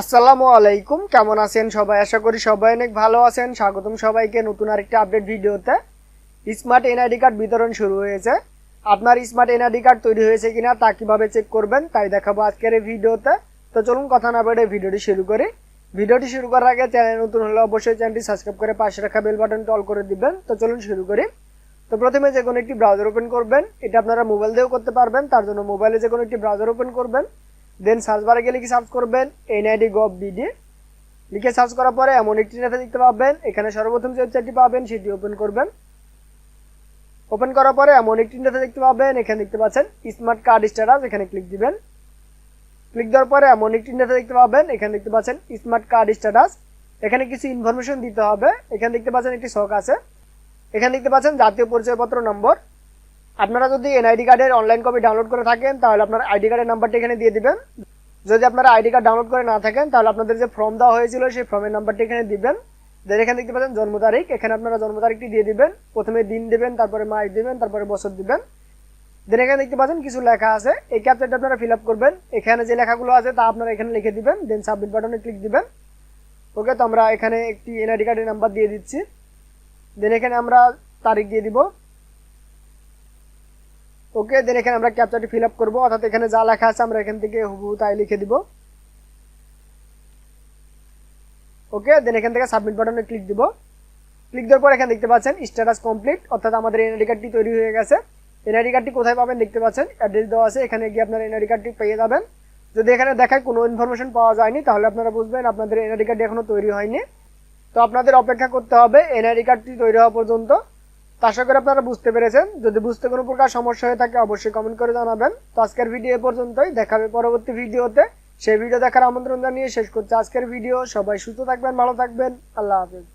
আসসালামু আলাইকুম। কেমন আছেন সবাই? আশা করি সবাই অনেক ভালো আছেন। স্বাগতম সবাইকে নতুন আরেকটি আপডেট ভিডিওতে। স্মার্ট এনআইডি কার্ড বিতরণ শুরু হয়েছে। আপনার স্মার্ট এনআইডি কার্ড তৈরি হয়েছে কিনা তা কীভাবে চেক করবেন তাই দেখাবো আজকের এই ভিডিওতে। তো চলুন কথা না বেড়ে ভিডিওটি শুরু করি। ভিডিওটি শুরু করার আগে চ্যানেল নতুন হলে অবশ্যই চ্যানেলটি সাবস্ক্রাইব করে পাশে রাখা বেল বাটনটি অল করে দিবেন। তো চলুন শুরু করি। তো প্রথমে যে কোনো একটি ব্রাউজার ওপেন করবেন। এটা আপনারা মোবাইল দিয়েও করতে পারবেন। তার জন্য মোবাইলে যে কোনো একটি ব্রাউজার ওপেন করবেন। দেন সার্চ বারে গিয়ে লিখে সার্চ করবেন এনআইডি গভ বিডি লিখে সার্চ করার পরে এমন একটি নেতা দেখতে পাবেন, এখানে সর্বপ্রথম যে ওয়েবসাইটটি পাবেন সেটি ওপেন করবেন। ওপেন করার পরে এমন একটি নেতা দেখতে পাবেন, এখানে দেখতে পাচ্ছেন স্মার্ট কার্ড স্ট্যাটাস এখানে ক্লিক দিবেন। ক্লিক দেওয়ার পরে এমন একটি নেতা দেখতে পাবেন, এখানে দেখতে পাচ্ছেন স্মার্ট কার্ড স্ট্যাটাস এখানে কিছু ইনফরমেশন দিতে হবে, এখানে দেখতে পাচ্ছেন একটি শখ আছে। এখানে দেখতে পাচ্ছেন জাতীয় পরিচয়পত্র নম্বর। আপনারা যদি এনআইডি কার্ডের অনলাইন কপি ডাউনলোড করে থাকেন, তাহলে আপনার আইডি কার্ডের নাম্বারটি এখানে দিয়ে দিবেন। যদি আপনারা আইডি কার্ড ডাউনলোড করে না থাকেন, তাহলে আপনাদের যে ফর্ম দেওয়া হয়েছিল, সেই ফর্মের নাম্বারটি এখানে দিবেন। দেন এখানে দেখতে পাচ্ছেন জন্ম তারিখ। এখানে আপনারা জন্ম তারিখটি দিয়ে দিবেন। প্রথমে দিন দিবেন, তারপরে মাস দিবেন, তারপরে বছর দিবেন। দেন এখানে দেখতে পাচ্ছেন কিছু লেখা আছে। এই ক্যাপচারটা আপনারা ফিল আপ করবেন। এখানে যে লেখাগুলো আছে, তা আপনারা এখানে লিখে দিবেন। দেন সাবমিট বাটনে ক্লিক দিবেন। ওকে তো আমরা এখানে একটি এনআইডি কার্ডের নাম্বার দিয়ে দিচ্ছি। দেন এখানে আমরা তারিখ দিয়ে দিব। ওকে দেন এখানে আমরা ক্যাপচারটি ফিল আপ করব। অর্থাৎ এখানে যা লেখা আছে আমরা এখান থেকে হুবহু তাই লিখে দিব। ওকে দেন এখান থেকে সাবমিট বাটনে ক্লিক দিব। ক্লিক দেওয়ার পর এখানে দেখতে পাচ্ছেন স্ট্যাটাস কমপ্লিট অর্থাৎ আমাদের এনআইডি কার্ডটি তৈরি হয়ে গেছে। এনআইডি কার্ডটি কোথায় পাবেন দেখতে পাচ্ছেন? অ্যাড্রেস দেওয়া আছে। এখানে গিয়ে আপনার এনআইডি কার্ডটি পেয়ে যাবেন। যদি এখানে দেখায় কোনো ইনফরমেশন পাওয়া যায়নি, তাহলে আপনারা বুঝবেন আপনাদের এনআইডি কার্ডটি এখনও তৈরি হয়নি। তো আপনাদের অপেক্ষা করতে হবে এনআইডি কার্ডটি তৈরি হওয়া পর্যন্ত। আশা করি আপনারা বুঝতে পেরেছেন। যদি বুঝতে কোনো প্রকার সমস্যা হয়ে থাকে, অবশ্যই কমেন্ট করে জানাবেন। তো আজকের ভিডিও পর্যন্তই। দেখাবে পরবর্তী ভিডিওতে সেই ভিডিও দেখার আমন্ত্রণ জানিয়ে শেষ করছি আজকের ভিডিও সবাই সুস্থ থাকবেন, ভালো থাকবেন। আল্লাহ হাফেজ।